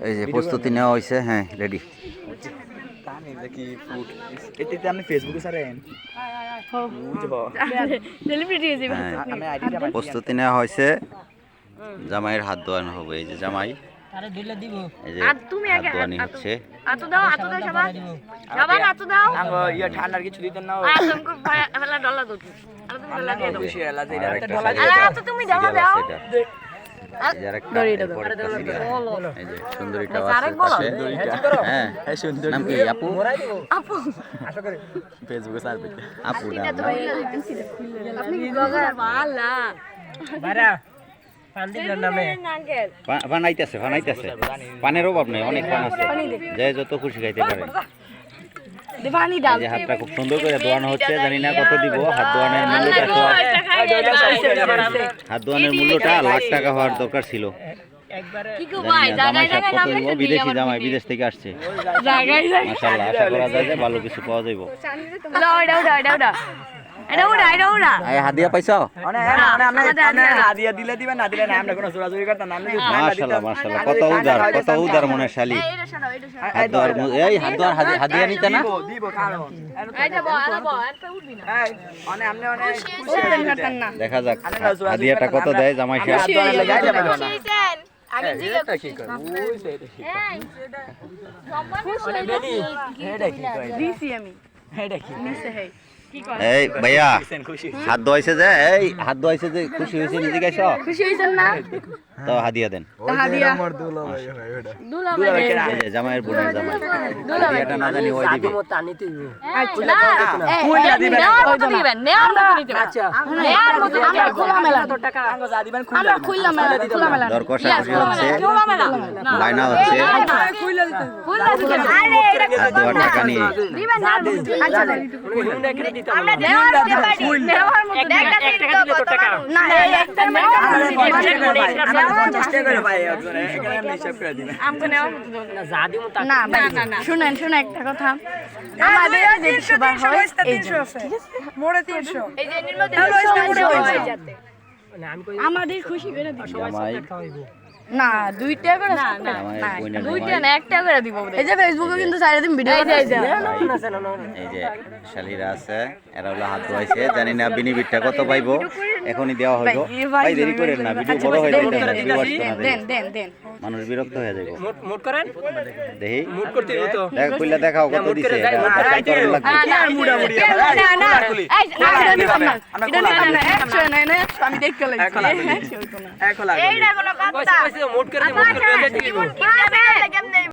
এই যে প্রস্তুতি নেওয়া হয়েছে হ্যাঁ রেডি হ্যাঁ। প্রস্তুতি। নেওয়া হয়েছে জামাইয়ের হাত ধোয়ানো হবে এই যে জামাই। এই যে আর তুমি হাত আগে ধোয়ানি হাত- হচ্ছে। আতো দাও আতো দাও সবার সবার আতো দাও। আঙ্গো ইয়া ঠান্ডার কিছু দিতেন না তুমি সুন্দরীটাও আছে। হ্যাঁ নাম কি? আপু? আপু। ফেসবুকে আপু আপনি ভালা পানের অভাব নেই অনেক পান আছে। যে যত খুশি খাইতে পারে। ডাল যে হাতটা খুব সুন্দর করে দোয়ানো হচ্ছে জানি না কত দিব হাত ধোয়ানোর মূল্যটা তো হাত ধোয়ানোর মূল্যটা লাখ টাকা হওয়ার দরকার ছিল। বিদেশি জামাই বিদেশ থেকে আসছে। আশা করা যায় যে ভালো কিছু পাওয়া যাইব। এটা এই হাদিয়া পাইছো মানে হাদিয়া দিলে দিবেন না দিলে না আমরা কোনো জোরাজুরি করতাম না মাশাআল্লাহ মাশাআল্লাহ কত উদার কত উদার মনের শালি এটা সরাও এটা সরাও হাত ধোয়ার মু- এই হাত হাদিয়া নিতে না দিব দিব কারণ এটা বল এটা বল এটা উঠবি না এই মানে আপনি অনেক খুশি না দেখা যাক হাদিয়াটা কত দেয় জামাই সাহেব হাত ধোয়া লাগে না আগে জিজ্ঞেস এটা ওই সে কি এই সম্মান খুশি এটা কি করে দিছি আমি এটা কি এই ভাইয়া হাত ধোয়াইছে যে এই হাত ধোয়াইছে যে খুশি হয়েছে নিজে গাইছ খুশি হইছেন না? তো হাদিয়া দেন। জামাইয়ের বোনের জামাই। হাদিয়াটা না জানি ওই দিবে আচ্ছা হচ্ছে বায়না হচ্ছে হাত ধোয়ার টাকা নিয়ে শুনেন শুনেন একটা কথা। আমাদের মোড়ে তিনশো। আমাদের খুশি করে জামাই না দুইটা করে না না দুইটা না একটা করে দিব এই যে ফেসবুকে কিন্তু সারা দিন ভিডিও এই যে এই যে শালিরা আছে এরা হলো হাত ধোয়াইছে জানি না বিনিবিটটা কত পাইবো এখনই দেওয়া হইব ভাই দেরি করেন না ভিডিও বড় হয়ে যাইতে না দেন দেন দেন মানুষ বিরক্ত হয়ে যাবে মুট করেন দেখি মুট করতে তো দেখ কইলা দেখাও কত দিছে। না না না না এই না না না আমি দেখতে এইটা কোনো কথা મોટ કરી મોટ કરી